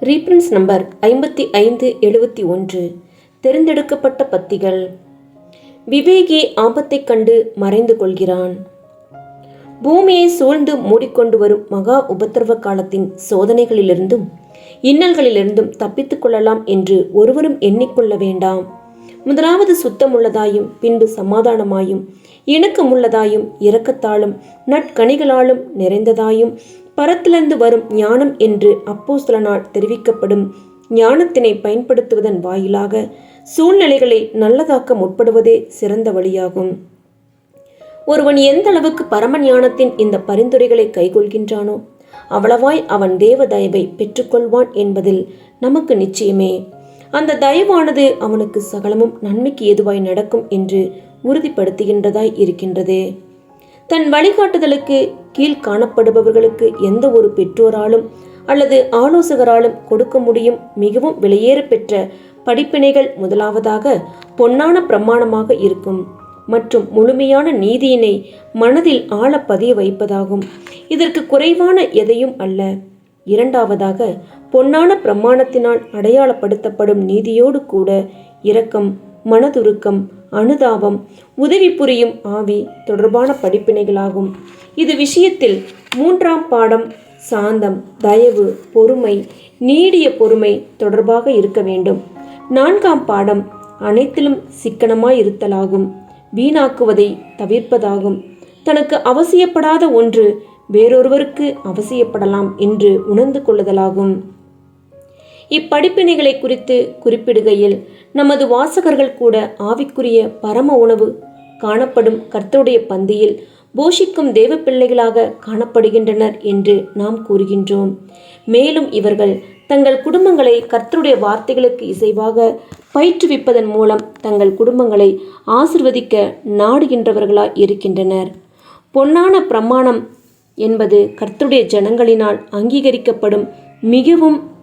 ரீப்ரன்ஸ் number ஐம்பத்தி ஐந்து எழுபத்தி ஒன்று. தெரிந்தெடுக்கப்பட்ட பத்திகள். விவேகி ஆபத்தைக் கண்டு மறைந்து கொள்கிறான். பூமியை சூழ்ந்து மூடிக்கொண்டு வரும் மகா உபத்திரவ காலத்தின் சோதனைகளிலிருந்தும் இன்னல்களிலிருந்தும் தப்பித்துக் கொள்ளலாம் என்று ஒருவரும் எண்ணிக்கொள்ள வேண்டாம். முதலாவது சுத்தமுள்ளதாயும் பின்பு சமாதானமாயும் இணக்கமுள்ளதாயும் இரக்கத்தாலும் நற்கனிகளாலும் நிறைந்ததாயும் பரத்திலிருந்து வரும் ஞானம் என்று அப்போஸ்தலனால் தெரிவிக்கப்படும். ஞானத்தினை பயன்படுத்துவதன் வாயிலாக சூழ்நிலைகளை நல்லதாக்க முற்படுவதே சிறந்த வழியாகும். ஒருவன் எந்த அளவுக்கு பரம ஞானத்தின் இந்த பரிந்துரைகளை கைகொள்கின்றானோ அவ்வளவாய் அவன் தேவ தயவை பெற்றுக்கொள்வான் என்பதில் நமக்கு நிச்சயமே. அந்த தயவானது அவனுக்கு சகலமும் நன்மைக்கு ஏதுவாய் நடக்கும் என்று உறுதிப்படுத்துகின்றதாய் இருக்கின்றது. தன் வழிகாட்டுதலுக்கு கீழ் காணப்படுபவர்களுக்கு எந்த ஒரு பெற்றோராலும் அல்லது ஆலோசகராலும் கொடுக்க முடியும் மிகவும் விலையேற பெற்ற படிப்பினைகள் முதலாவதாக பொன்னான பிரமாணமாக இருக்கும் மற்றும் முழுமையான நீதியினை மனதில் ஆழ பதிய வைப்பதாகும். இதற்கு குறைவான எதையும் அல்ல. இரண்டாவதாக பொன்னான பிரமாணத்தினால் அடையாளப்படுத்தப்படும் நீதியோடு கூட இரக்கம் மனதுருக்கம் அனுதாபம் உதவி புரியும் ஆவி தொடர்பான படிப்பினைகளாகும். இது விஷயத்தில் மூன்றாம் பாடம் சாந்தம் தயவு பொறுமை நீடிய பொறுமை தொடர்பாக இருக்க வேண்டும். நான்காம் பாடம் அனைத்திலும் சிக்கனமாய் இருத்தலாகும். வீணாக்குவதை தவிர்ப்பதாகும். தனக்கு அவசியப்படாத ஒன்று வேறொருவருக்கு அவசியப்படலாம் என்று உணர்ந்து கொள்ளுதலாகும். இப்படிப்பினைகளை குறித்து குறிப்பிடுகையில் நமது வாசகர்கள் கூட ஆவிக்குரிய பரம உணவு காணப்படும் கர்த்தருடைய பந்தியில் போஷிக்கும் தேவ பிள்ளைகளாக காணப்படுகின்றனர் என்று நாம் கூறுகின்றோம். மேலும் இவர்கள் தங்கள் குடும்பங்களை கர்த்தருடைய வார்த்தைகளுக்கு இசைவாக பயிற்றுவிப்பதன் மூலம் தங்கள் குடும்பங்களை ஆசிர்வதிக்க நாடுகின்றவர்களாய் இருக்கின்றனர். பொன்னான பிரமாணம் என்பது கர்த்தருடைய ஜனங்களினால் அங்கீகரிக்கப்படும் மிகவும்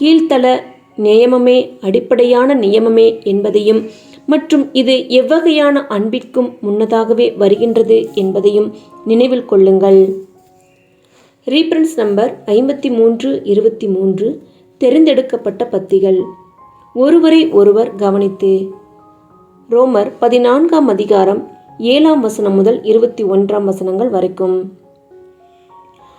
கீழ்த்தள நியமமே அடிப்படையான நியமமே என்பதையும் மற்றும் இது எவ்வகையான அன்பிற்கும் முன்னதாகவே வருகின்றது என்பதையும் நினைவில் கொள்ளுங்கள். ரீஃபரன்ஸ் நம்பர் ஐம்பத்தி மூன்று இருபத்தி மூன்று தெரிந்தெடுக்கப்பட்ட பத்திகள். ஒருவரை ஒருவர் கவனித்து. ரோமர் பதினான்காம் அதிகாரம் ஏழாம் வசனம் முதல் இருபத்தி ஒன்றாம் வசனங்கள் வரைக்கும்.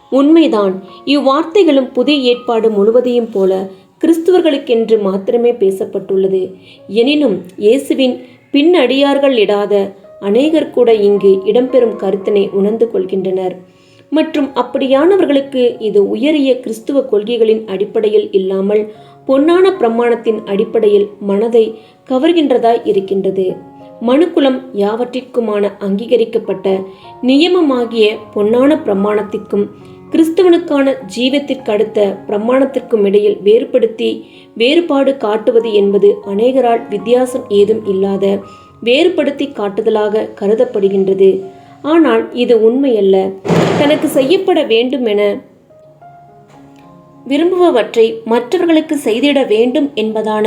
உண்மைதான். இவ்வார்த்தைகளும் புதிய ஏற்பாடு முழுவதையும் போல கிறிஸ்துவர்களுக்கென்று மாத்திரமே பேசப்பட்டுள்ளது. எனினும் இயேசுவின் பின்னடியார்கள் இடாத அநேகர் கூட இங்கு இடம்பெறும் கருத்தினை உணர்ந்து கொள்கின்றனர். மற்றும் அப்படியானவர்களுக்கு இது உயரிய கிறிஸ்துவ கொள்கைகளின் அடிப்படையில் இல்லாமல் பொன்னான பிரமாணத்தின் அடிப்படையில் மனதை கவர்கின்றதாய் இருக்கின்றது. மனுக்குலம் யாவற்றிற்குமான அங்கீகரிக்கப்பட்ட நியமமாகிய பொன்னான பிரமாணத்திற்கும் கிறிஸ்துவனுக்கான ஜீவத்திற்கு அடுத்த பிரமாணத்திற்கும் இடையில் வேறுபடுத்தி வேறுபாடு காட்டுவது என்பது அநேகரால் வித்தியாசம் ஏதும் இல்லாத வேறுபடுத்தி காட்டுதலாக கருதப்படுகின்றது. ஆனால் இது உண்மையல்ல. தனக்கு செய்யப்பட வேண்டும் என விரும்புபவற்றை மற்றவர்களுக்கு செய்திட வேண்டும் என்பதான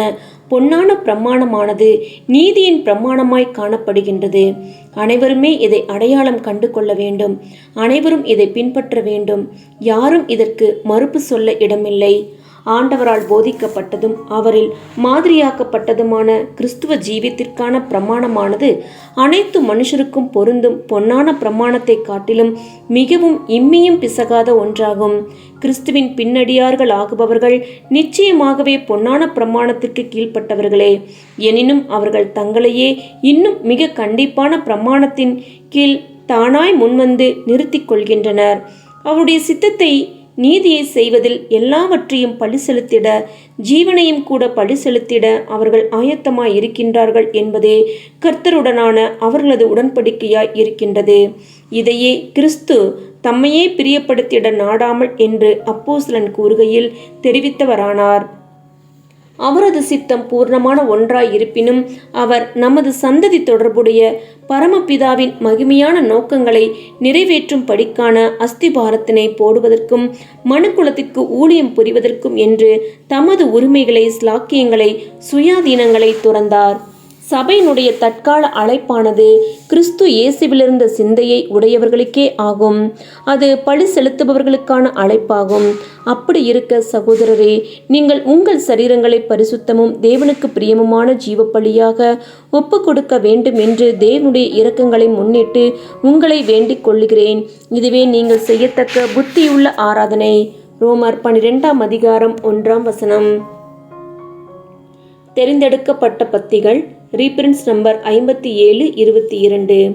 பொன்னான பிரமாணமானது நீதியின் பிரமாணமாய் காணப்படுகின்றது. அனைவருமே இதை அடையாளம் கண்டு கொள்ள வேண்டும். அனைவரும் இதை பின்பற்ற வேண்டும். யாரும் இதற்கு மறுப்பு சொல்ல இடமில்லை. ஆண்டவரால் போதிக்கப்பட்டதும் அவரில் மாதிரியாக்கப்பட்டதுமான கிறிஸ்துவ ஜீவியத்திற்கான பிரமாணமானது அனைத்து மனுஷருக்கும் பொருந்தும் பொன்னான பிரமாணத்தை காட்டிலும் மிகவும் இம்மியும் பிசகாத ஒன்றாகும். கிறிஸ்துவின் பின்னடியார்கள் ஆகுபவர்கள் நிச்சயமாகவே பொன்னான பிரமாணத்திற்கு கீழ்ப்பட்டவர்களே. எனினும் அவர்கள் தங்களையே இன்னும் மிக கண்டிப்பான பிரமாணத்தின் கீழ் தானாய் முன்வந்து நிறுத்திக் கொள்கின்றனர். அவருடைய சித்தத்தை நீதியை செய்வதில் எல்லாவற்றையும் பழி செலுத்திட ஜீவனையும் கூட பழி செலுத்திட அவர்கள் ஆயத்தமாய் இருக்கின்றார்கள் என்பதே கர்த்தருடனான அவர்களது உடன்படிக்கையாய் இருக்கின்றது. இதையே கிறிஸ்து தம்மையே பிரியப்படுத்திட நாடாமல் என்று அப்போஸ்லன் கூறுகையில் தெரிவித்தவரானார். அவரது சித்தம் பூர்ணமான ஒன்றாய் இருப்பினும் அவர் நமது சந்ததி தொடர்புடைய பரமபிதாவின் மகிமையான நோக்கங்களை நிறைவேற்றும் படிக்கான அஸ்திபாரத்தினை போடுவதற்கும் மனுக்குலத்திற்கு ஊழியம் புரிவதற்கும் என்று தமது உரிமைகளை ஸ்லாக்கியங்களை சுயாதீனங்களை துறந்தார். சபையினுடைய தற்கால அழைப்பானது கிறிஸ்து இயேசுவிலிருந்த சிந்தையை உடையவர்களுக்கே ஆகும். அது பழி செலுத்துபவர்களுக்கான அழைப்பாகும். அப்படி இருக்க சகோதரரே நீங்கள் உங்கள் சரீரங்களை பரிசுத்தமும் தேவனுக்கு பிரியமுமான ஜீவ பலியாக ஒப்பு கொடுக்க வேண்டும் என்று தேவனுடைய இரக்கங்களை முன்னிட்டு உங்களை வேண்டிக் கொள்ளுகிறேன். இதுவே நீங்கள் செய்யத்தக்க புத்தியுள்ள ஆராதனை. ரோமர் பனிரெண்டாம் அதிகாரம் ஒன்றாம் வசனம். தெரிந்தெடுக்கப்பட்ட பத்திகள் ரீபிரின்ஸ் நம்பர் ஐம்பத்தி ஏழு இருபத்தி இரண்டு.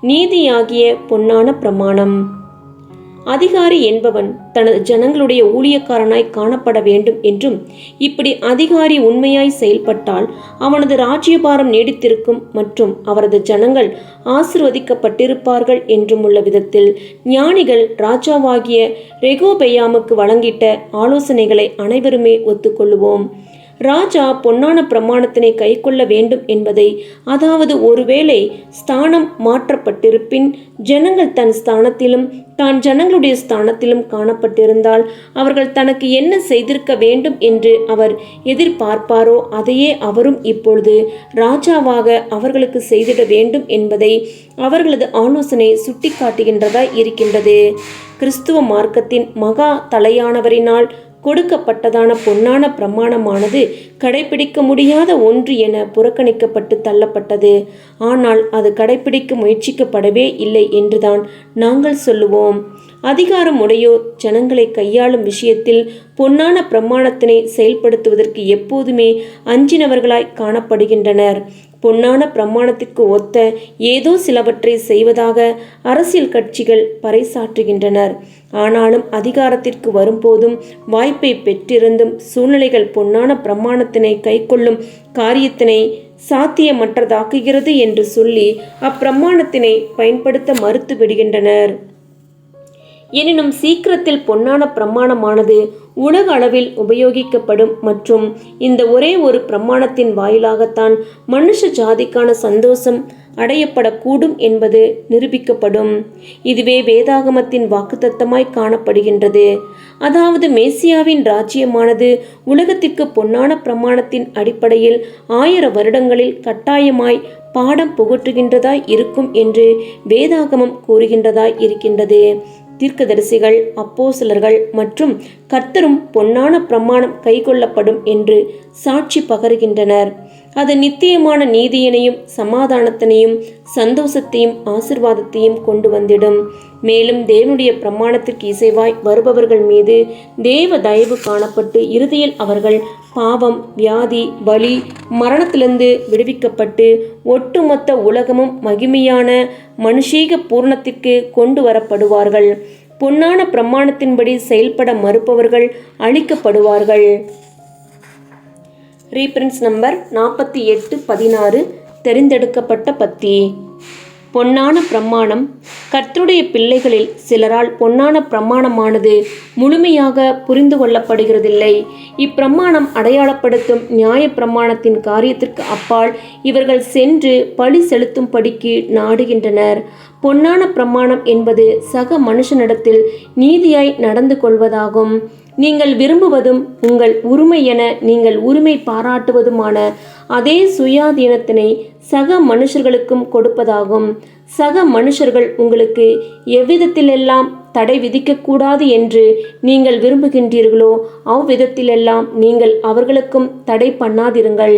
நீதியாகிய பொன்னான பிரமாணம். அதிகாரி என்பவன் தனது ஜனங்களுடைய ஊழியக்காரனாய் காணப்பட வேண்டும் என்றும் இப்படி அதிகாரி உண்மையாய் செயல்பட்டால் அவனது ராஜ்யபாரம் நீடித்திருக்கும் மற்றும் அவரது ஜனங்கள் ஆசிர்வதிக்கப்பட்டிருப்பார்கள் என்றும் உள்ள விதத்தில் ஞானிகள் ராஜாவாகிய ரெகோபெயாமுக்கு வழங்கிட்ட ஆலோசனைகளை அனைவருமே ஒத்துக்கொள்ளுவோம். ராஜா பொன்னான பிரமாணத்தினை கைக்கொள்ள வேண்டும் என்பதை அதாவது ஒருவேளை ஸ்தானம் மாற்றப்பட்டிருப்பின் ஜனங்கள் தன் ஸ்தானத்திலும் தான் ஜனங்களுடைய ஸ்தானத்திலும் காணப்பட்டிருந்தால் அவர்கள் தனக்கு என்ன செய்திருக்க வேண்டும் என்று அவர் எதிர்பார்ப்பாரோ அதையே அவரும் இப்பொழுது ராஜாவாக அவர்களுக்கு செய்திட வேண்டும் என்பதை அவர்களது ஆலோசனை சுட்டிக்காட்டுகின்றதாய் இருக்கின்றது. கிறிஸ்துவ மார்க்கத்தின் மகா தலையானவரினால் கொடுக்கப்பட்டதான பொன்னான பிரமாணமானது கடைபிடிக்க முடியாத ஒன்று என புறக்கணிக்கப்பட்டு தள்ளப்பட்டது. ஆனால் அது கடைபிடிக்க முயற்சிக்கப்படவே இல்லை என்றுதான் நாங்கள் சொல்லுவோம். அதிகாரம் உடையோர் ஜனங்களை கையாளும் விஷயத்தில் பொன்னான பிரமாணத்தினை செயல்படுத்துவதற்கு எப்போதுமே அஞ்சினவர்களாய் காணப்படுகின்றனர். பொன்னான பிரமாணத்திற்கு ஒத்த ஏதோ சிலவற்றை செய்வதாக அரசியல் கட்சிகள் பறைசாற்றுகின்றனர். ஆனாலும் அதிகாரத்திற்கு வரும்போதும் வாய்ப்பை பெற்றிருந்தும் சூழ்நிலைகள் பொன்னான பிரமாணத்தினை கைக்கொள்ளும் காரியத்தினை சாத்தியமற்றதாக்குகிறது என்று சொல்லி அப்பிரமாணத்தினை பயன்படுத்த மறுத்து விடுகின்றனர் எனினும் சீக்கிரத்தில் பொன்னான பிரமாணமானது உலக அளவில் உபயோகிக்கப்படும் மற்றும் இந்த ஒரே ஒரு பிரமாணத்தின் வாயிலாகத்தான் மனுஷ ஜாதிக்கான சந்தோஷம் அடையப்படக்கூடும் என்பது நிரூபிக்கப்படும். இதுவே வேதாகமத்தின் வாக்குத்தத்தமாய் காணப்படுகின்றது. அதாவது மேசியாவின் ராஜ்யமானது உலகத்திற்கு பொன்னான பிரமாணத்தின் அடிப்படையில் ஆயிர வருடங்களில் கட்டாயமாய் பாடம் புகட்டுகின்றதாய் இருக்கும் என்று வேதாகமம் கூறுகின்றதாய் இருக்கின்றது. தீர்க்கதரிசிகள் அப்போ சிலர்கள் மற்றும் கர்த்தரும் பொன்னான பிரமாணம் கைகொள்ளப்படும் என்று சாட்சி பகருகின்றனர். அது நித்தியமான நீதியினையும் சமாதானத்தினையும் சந்தோஷத்தையும் ஆசிர்வாதத்தையும் கொண்டு வந்திடும். மேலும் தேவனுடைய பிரமாணத்திற்கு இசைவாய் வருபவர்கள் மீது தேவ தயவு காணப்பட்டு இறுதியில் அவர்கள் பாவம் வியாதி வலி மரணத்திலிருந்து விடுவிக்கப்பட்டு ஒட்டுமொத்த உலகமும் மகிமையான மனுஷீக பூர்ணத்திற்கு கொண்டு வரப்படுவார்கள். பொன்னான பிரமாணத்தின்படி செயல்பட மறுப்பவர்கள் அழிக்கப்படுவார்கள். ரீப்ரின்ஸ் நம்பர் நாற்பத்தி எட்டு பதினாறு தெரிந்தெடுக்கப்பட்ட பத்தி. பொன்னான பிரமாணம். கர்த்தருடைய பிள்ளைகளில் சிலரால் பொன்னான பிரமாணமானது முழுமையாக புரிந்து கொள்ளப்படுகிறதில்லை. இப்பிரமாணம் அடையாளப்படுத்தும் நியாய பிரமாணத்தின் காரியத்திற்கு அப்பால் இவர்கள் சென்று பழி செலுத்தும்படிக்கு நாடுகின்றனர். பொன்னான பிரமாணம் என்பது சக மனுஷனிடத்தில் நீதியாய் நடந்து கொள்வதாகும். நீங்கள் விரும்புவதும் உங்கள் உரிமை என நீங்கள் உரிமை பாராட்டுவதுமான அதே சுயாதீனத்தினை சக மனுஷர்களுக்கும் கொடுப்பதாகும். சக மனுஷர்கள் உங்களுக்கு எவ்விதத்திலெல்லாம் தடை விதிக்கக்கூடாது என்று நீங்கள் விரும்புகின்றீர்களோ அவ்விதத்திலெல்லாம் நீங்கள் அவர்களுக்கும் தடை பண்ணாதிருங்கள்.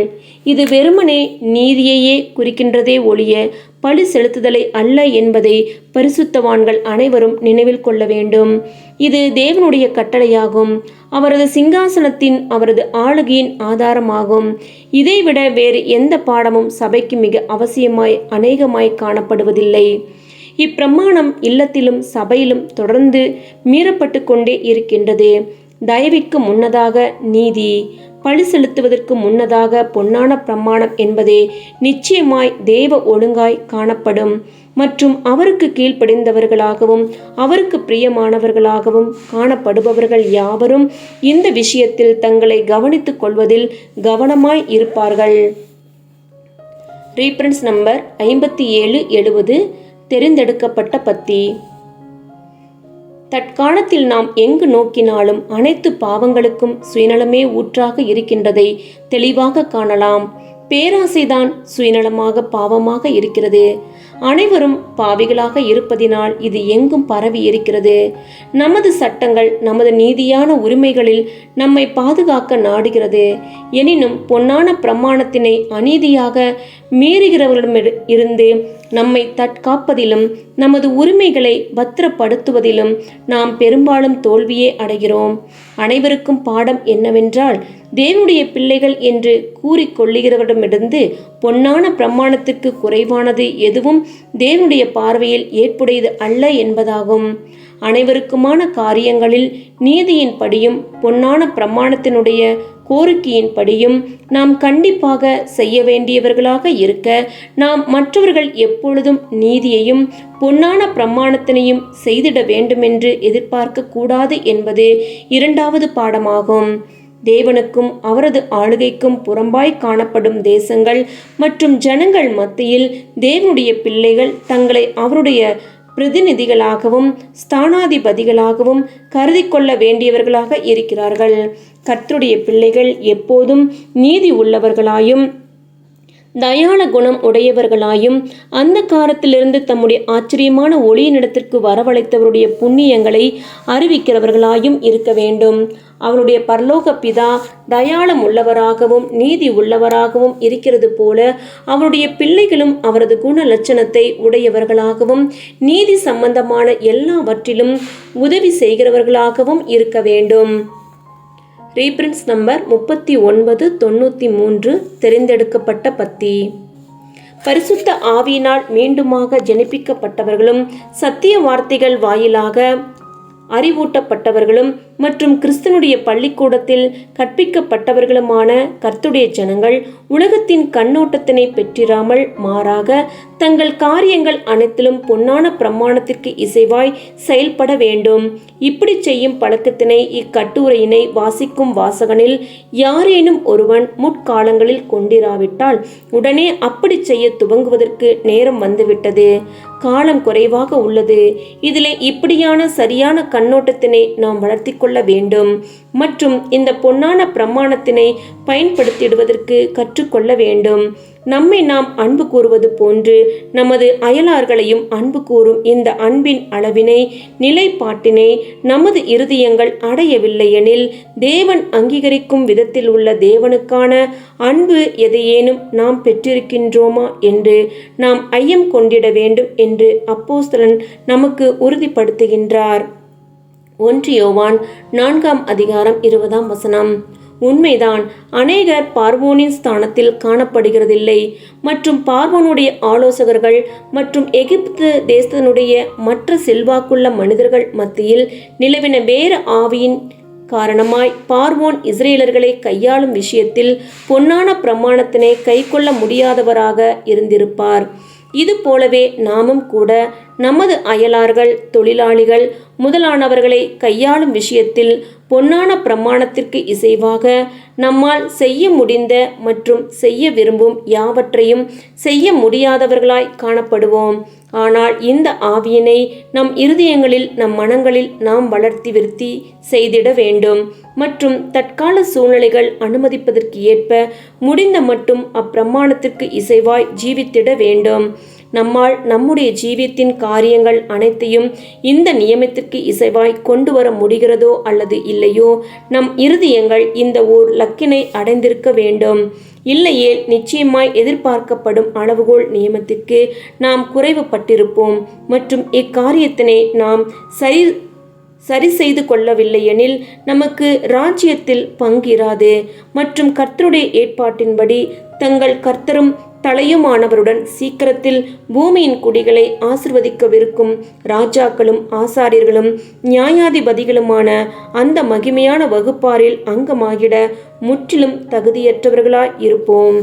இது வெறுமனே நீதியையே குறிக்கின்றதே ஒழிய பழி செலுத்துதலை அல்ல என்பதை பரிசுத்தவான்கள் அனைவரும் நினைவில் கொள்ள வேண்டும். இது தேவனுடைய கட்டளையாகும். அவரது சிங்காசனத்தின் அவரது ஆளுகையின் ஆதாரமாகும். இதைவிட வேறு எந்த பாடமும் சபைக்கு மிக அவசியமாய் அநேகமாய் காணப்படுவதில்லை. இப்பிரமாணம் இல்லத்திலும் சபையிலும் தொடர்ந்து மீறப்பட்டு கொண்டே இருக்கின்றது. தயவிக்கு முன்னதாக நீதி. பழி செலுத்துவதற்கு முன்னதாக பொன்னான பிரமாணம் என்பதே நிச்சயமாய் தேவ ஒழுங்காய் காணப்படும். மற்றும் அவருக்கு கீழ்ப்படிந்தவர்களாகவும் அவருக்கு பிரியமானவர்களாகவும் காணப்படுபவர்கள் யாவரும் இந்த விஷயத்தில் தங்களை கவனித்துக் கொள்வதில் கவனமாய் இருப்பார்கள். ரீஃபரன்ஸ் நம்பர் ஐம்பத்தி ஏழு எழுபது தெரிந்தெடுக்கப்பட்ட பத்தி. தற்காலத்தில் நாம் எங்கு நோக்கினாலும் அனைத்து பாவங்களுக்கும் சுயநலமே ஊற்றாக இருக்கின்றதை தெளிவாக காணலாம். பேராசைதான் சுயநலமாக பாவமாக இருக்கிறது. அனைவரும் பாவிகளாக இருப்பதினால் இது எங்கும் பரவி இருக்கிறது. நமது சட்டங்கள் நமது நீதியான உரிமைகளில் நம்மை பாதுகாக்க நாடுகிறது. எனினும் பொன்னான பிரமாணத்தினை அநீதியாக மீறுகிறவர்களிடம் இருந்து நம்மை தற்காப்பதிலும் நமது உரிமைகளை பத்திரப்படுத்துவதிலும் நாம் பெரும்பாலும் தோல்வியே அடைகிறோம். அனைவருக்கும் பாடம் என்னவென்றால் தேவனுடைய பிள்ளைகள் என்று கூறிக்கொள்ளுகிறவரிடமிருந்து பொன்னான பிரமாணத்திற்கு குறைவானது எதுவும் தேவனுடைய பார்வையில் ஏற்புடையது அல்ல என்பதாகும். அனைவருக்குமான காரியங்களில் நீதியின்படியும் பொன்னான பிரமாணத்தினுடைய கோரிக்கையின்படியும் நாம் கண்டிப்பாக செய்ய வேண்டியவர்களாக இருக்க நாம் மற்றவர்கள் எப்பொழுதும் நீதியையும் பொன்னான பிரமாணத்தினையும் செய்திட வேண்டுமென்று எதிர்பார்க்க கூடாது என்பது இரண்டாவது பாடமாகும். தேவனுக்கும் அவரது ஆளுகைக்கும் புறம்பாய் காணப்படும் தேசங்கள் மற்றும் ஜனங்கள் மத்தியில் தேவனுடைய பிள்ளைகள் தங்களை அவருடைய பிரதிநிதிகளாகவும் ஸ்தானாதிபதிகளாகவும் கருதி கொள்ள வேண்டியவர்களாக இருக்கிறார்கள். கர்த்தருடைய பிள்ளைகள் எப்போதும் நீதி உள்ளவர்களாயும் தயாள குணம் உடையவர்களாயும் அந்த காலத்திலிருந்து தம்முடைய ஆச்சரியமான ஒளியினிடத்திற்கு வரவழைத்தவருடைய புண்ணியங்களை அறிவிக்கிறவர்களாயும் இருக்க வேண்டும். அவருடைய பரலோக பிதா தயாளம் உள்ளவராகவும் நீதி உள்ளவராகவும் இருக்கிறது போல அவருடைய பிள்ளைகளும் அவரது குண லட்சணத்தை உடையவர்களாகவும் நீதி சம்பந்தமான எல்லாவற்றிலும் உதவி செய்கிறவர்களாகவும் இருக்க வேண்டும். ரீப்ரின்ஸ் நம்பர் முப்பத்தி ஒன்பது தொண்ணூற்றி மூன்று தெரிந்தெடுக்கப்பட்ட பத்தி. பரிசுத்த ஆவியினால் மீண்டுமாக ஜனிப்பிக்கப்பட்டவர்களும் சத்திய வார்த்தைகள் வாயிலாக அறிவூட்டப்பட்டவர்களும் மற்றும் கிறிஸ்தனுடைய பள்ளிக்கூடத்தில் கற்பிக்கப்பட்டவர்களுமான கர்த்துடைய ஜனங்கள் உலகத்தின் கண்ணோட்டத்தினை பெற்றிராமல் மாறாக தங்கள் காரியங்கள் அனைத்திலும் பொன்னான பிரமாணத்திற்கு இசைவாய் செயல்பட வேண்டும். இப்படி செய்யும் பழக்கத்தினை இக்கட்டுரையினை வாசிக்கும் வாசகனில் யாரேனும் ஒருவன் முற்காலங்களில் கொண்டிராவிட்டால் உடனே அப்படி செய்ய துவங்குவதற்கு நேரம் வந்துவிட்டது. காலம் குறைவாக உள்ளது. இதிலே இப்படியான சரியான கண்ணோட்டத்தினை நாம் வளர்த்திக்கொள்ள கொள்ள வேண்டும். மற்றும் இந்த பொன்னான பிரமாணத்தினை பயன்படுத்திடுவதற்கு கற்றுக்கொள்ள வேண்டும். நம்மை நாம் அன்பு கூறுவது போன்று நமது அயலார்களையும் அன்பு கூறும் இந்த அன்பின் அளவினை நிலைப்பாட்டினை நமது இருதயங்கள் அடையவில்லை எனில் தேவன் அங்கீகரிக்கும் விதத்தில் உள்ள தேவனுக்கான அன்பு எதையேனும் நாம் பெற்றிருக்கின்றோமா என்று நாம் ஐயம் கொண்டிட வேண்டும் என்று அப்போஸ்தலன் நமக்கு உறுதிப்படுத்துகின்றார். ஒன்று யோவான் நான்காம் அதிகாரம் இருபதாம் வசனம். உண்மைதான் அநேகர் பார்வோனின் ஸ்தானத்தில் காணப்படுகிறதில்லை. மற்றும் பார்வோனுடைய ஆலோசகர்கள் மற்றும் எகிப்து தேசத்தினுடைய மற்ற செல்வாக்குள்ள மனிதர்கள் மத்தியில் நிலவின வேறு ஆவியின் காரணமாய் பார்வோன் இஸ்ரேலர்களை கையாளும் விஷயத்தில் பொன்னான பிரமாணத்தினை கைக்கொள்ள முடியாதவராக இருந்திருப்பார். இது போலவே நாமும் கூட நமது அயலார்கள் தொழிலாளிகள் முதலானவர்களை கையாளும் விஷயத்தில் பொன்னான பிரமாணத்திற்கு இசைவாக நம்மால் செய்ய முடிந்த மற்றும் செய்ய விரும்பும் யாவற்றையும் செய்ய முடியாதவர்களாய் காணப்படுவோம். ஆனால் இந்த ஆவியினை நம் இருதயங்களில் நம் மனங்களில் நாம் வளர்த்தி விருத்தி செய்திட வேண்டும். மற்றும் தற்கால சூழ்நிலைகள் அனுமதிப்பதற்கு ஏற்ப முடிந்த மட்டும் அப்பிரமாணத்திற்கு இசைவாய் ஜீவித்திட வேண்டும். நம்மால் நம்முடைய ஜீவியத்தின் காரியங்கள் அனைத்தையும் இந்த நியமத்திற்கு இசைவாய் கொண்டு வர முடிகிறதோ அல்லது இல்லையோ நம் இருதயங்கள் இந்த ஓர் லக்கினை அடைந்திருக்க வேண்டும். இல்லையே நிச்சயமாய் எதிர்பார்க்கப்படும் அளவுகோல் நியமத்திற்கு நாம் குறைவுபட்டிருப்போம். மற்றும் இக்காரியத்தினை நாம் சரி சரி செய்து கொள்ளவில்லை எனில் நமக்கு ராஜ்யத்தில் பங்கிராது மற்றும் கர்த்தருடைய ஏற்பாட்டின்படி தங்கள் கர்த்தரும் தலையுமானவருடன் சீக்கிரத்தில் பூமியின் குடிகளை ஆசிர்வதிக்கவிருக்கும் ராஜாக்களும் ஆசாரியர்களும் நியாயாதிபதிகளுமான அந்த மகிமையான வகுப்பாரில் அங்கமாகிட முற்றிலும் தகுதியற்றவர்களாய் இருப்போம்.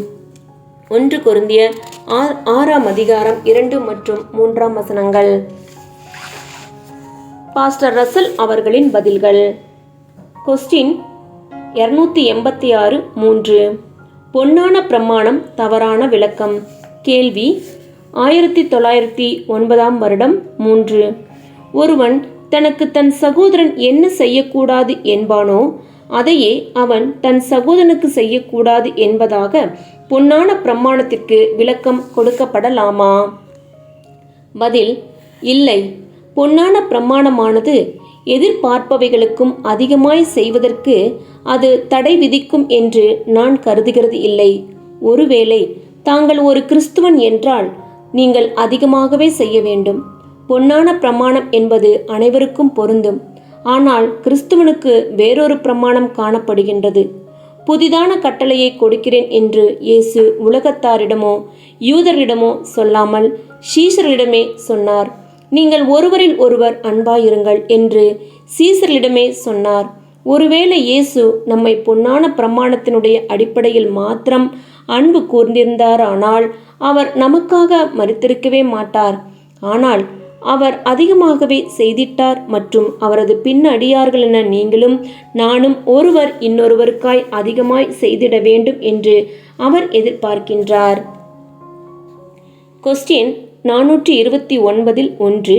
ஒன்று கொருந்திய ஆறாம் அதிகாரம் இரண்டு மற்றும் மூன்றாம் வசனங்கள். பாஸ்டர் ரசல் அவர்களின் பதில்கள். கொஸ்டின் இரநூத்தி எண்பத்தி ஆறு மூன்று. பொன்னான பிரமாணம் தவறான விளக்கம். கேள்வி ஆயிரத்தி தொள்ளாயிரத்தி ஒன்பதாம் வருடம் மூன்று. ஒருவன் தனக்கு தன் சகோதரன் என்ன செய்யக்கூடாது என்பானோ அதையே அவன் தன் சகோதரனுக்கு செய்யக்கூடாது என்பதாக பொன்னான பிரமாணத்திற்கு விளக்கம் கொடுக்கப்படலாமா? பதில் இல்லை. பொன்னான பிரமாணமானது எதிர்பார்ப்பவைகளுக்கும் அதிகமாய் செய்வதற்கு அது தடை விதிக்கும் என்று நான் கருதுகிறது இல்லை. ஒருவேளை தாங்கள் ஒரு கிறிஸ்துவன் என்றால் நீங்கள் அதிகமாகவே செய்ய வேண்டும். பொன்னான பிரமாணம் என்பது அனைவருக்கும் பொருந்தும். ஆனால் கிறிஸ்துவனுக்கு வேறொரு பிரமாணம் காணப்படுகின்றது. புதிதான கட்டளையை கொடுக்கிறேன் என்று இயேசு உலகத்தாரிடமோ யூதரிடமோ சொல்லாமல் ஷீஷரிடமே சொன்னார். நீங்கள் ஒருவரில் ஒருவர் அன்பாயிருங்கள் என்று சீசரிடமே சொன்னார். ஒருவேளை இயேசு நம்மை பொன்னான பிரமாணத்தினுடைய அடிப்படையில் மாத்திரம் அன்பு கூர்ந்திருந்தாரானால் அவர் நமக்காக மறுத்திருக்கவே மாட்டார். ஆனால் அவர் அதிகமாகவே செய்திட்டார் மற்றும் அவரது பின்னடியார்கள் என நீங்களும் நானும் ஒருவர் இன்னொருவருக்காய் அதிகமாய் செய்திட வேண்டும் என்று அவர் எதிர்பார்க்கின்றார். கொஸ்டின் நானூற்றி இருபத்தி ஒன்பதில் ஒன்று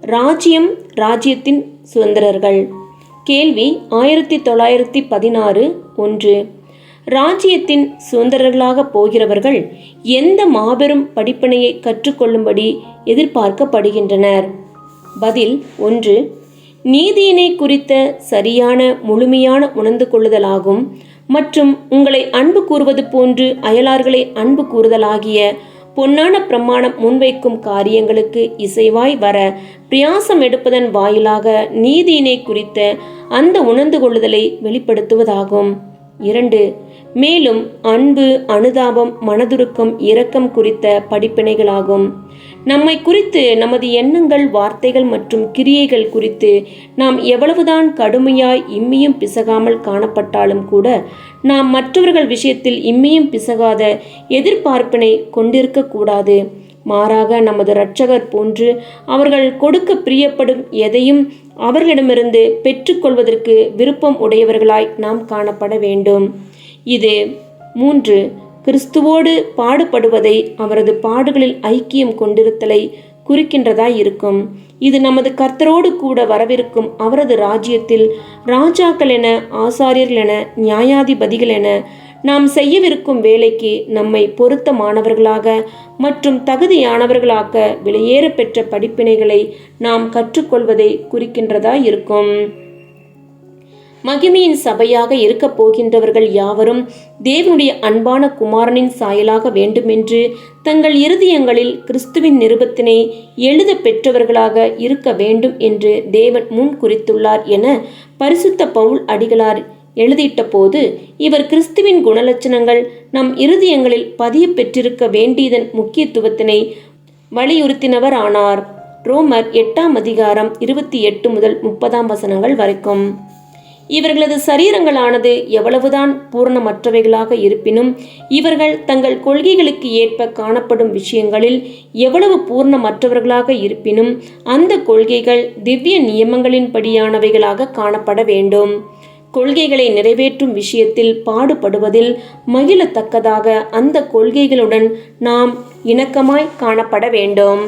ராஜ்யம் ராஜ்யத்தின் சுதந்திரர்கள். கேள்வி ஆயிரத்தி தொள்ளாயிரத்தி பதினாறு ஒன்று ராஜ்யத்தின் சுதந்திரர்களாக போகிறவர்கள் எந்த மாபெரும் படிப்பினையை கற்றுக்கொள்ளும்படி எதிர்பார்க்கப்படுகின்றனர்? பதில் ஒன்று நீதியினை குறித்த சரியான முழுமையான உணர்ந்து கொள்ளுதலாகும் மற்றும் உங்களை அன்பு கூறுவது போன்று அயலார்களை அன்பு கூறுதலாகிய பொன்னான பிரமாணம் முன்வைக்கும் காரியங்களுக்கு இசைவாய் வர பிரயாசம் எடுப்பதன் வாயிலாக நீதியினை குறித்த அந்த உணர்ந்து கொள்ளுதலை வெளிப்படுத்துவதாகும். இரண்டு மேலும் அன்பு அனுதாபம் மனதுருக்கம் இரக்கம் குறித்த படிப்பினைகளாகும். நம்மை குறித்து நமது எண்ணங்கள் வார்த்தைகள் மற்றும் கிரியைகள் குறித்து நாம் எவ்வளவுதான் கடுமையாய் இம்மியும் பிசகாமல் காணப்பட்டாலும் கூட நாம் மற்றவர்கள் விஷயத்தில் இம்மியும் பிசகாத எதிர்பார்ப்பினை கொண்டிருக்கக்கூடாது மாறாக நமது இரட்சகர் போன்று அவர்கள் கொடுக்க பிரியப்படும் எதையும் அவர்களிடமிருந்து பெற்றுக்கொள்வதற்கு விருப்பம் உடையவர்களாய் நாம் காணப்பட வேண்டும். இது. மூன்று கிறிஸ்துவோடு பாடுபடுவதை அவரது பாடுகளில் ஐக்கியம் கொண்டிருத்தலை குறிக்கின்றதாய் இருக்கும் இது நமது கர்த்தரோடு கூட வரவிருக்கும் அவரது ராஜ்யத்தில் ராஜாக்கள் என ஆசாரியர்கள் என நியாயாதிபதிகள் என நாம் செய்யவிருக்கும் வேலைக்கு நம்மை பொருத்தமானவர்களாக மற்றும் தகுதியானவர்களாக விலையேற பெற்ற படிப்பினைகளை நாம் கற்றுக்கொள்வதை குறிக்கின்றதாய் இருக்கும் மகிமையின் சபையாக இருக்கப் போகின்றவர்கள் யாவரும் தேவனுடைய அன்பான குமாரனின் சாயலாக வேண்டுமென்று தங்கள் இருதயங்களில் கிறிஸ்துவின் நிருபத்தினை எழுத பெற்றவர்களாக இருக்க வேண்டும் என்று தேவன் முன் குறித்துள்ளார் என பரிசுத்த பவுல் அடிகளார் எழுதிட்ட போது இவர் கிறிஸ்துவின் குணலட்சணங்கள் நம் இருதயங்களில் பதிய பெற்றிருக்க வேண்டியதன் முக்கியத்துவத்தினை வலியுறுத்தினவர் ஆனார் ரோமர் எட்டாம் அதிகாரம் இருபத்தி எட்டு முதல் முப்பதாம் வசனங்கள் வரைக்கும். இவர்களது சரீரங்களானது எவ்வளவுதான் பூரணமற்றவைகளாக இருப்பினும் இவர்கள் தங்கள் கொள்கைகளுக்கு ஏற்ப காணப்படும் விஷயங்களில் எவ்வளவு பூர்ணமற்றவர்களாக இருப்பினும் அந்த கொள்கைகள் திவ்ய நியமங்களின்படியானவைகளாக காணப்பட வேண்டும். கொள்கைகளை நிறைவேற்றும் விஷயத்தில் பாடுபடுவதில் மகிழத்தக்கதாக அந்த கொள்கைகளுடன் நாம் இணக்கமாய் காணப்பட வேண்டும்.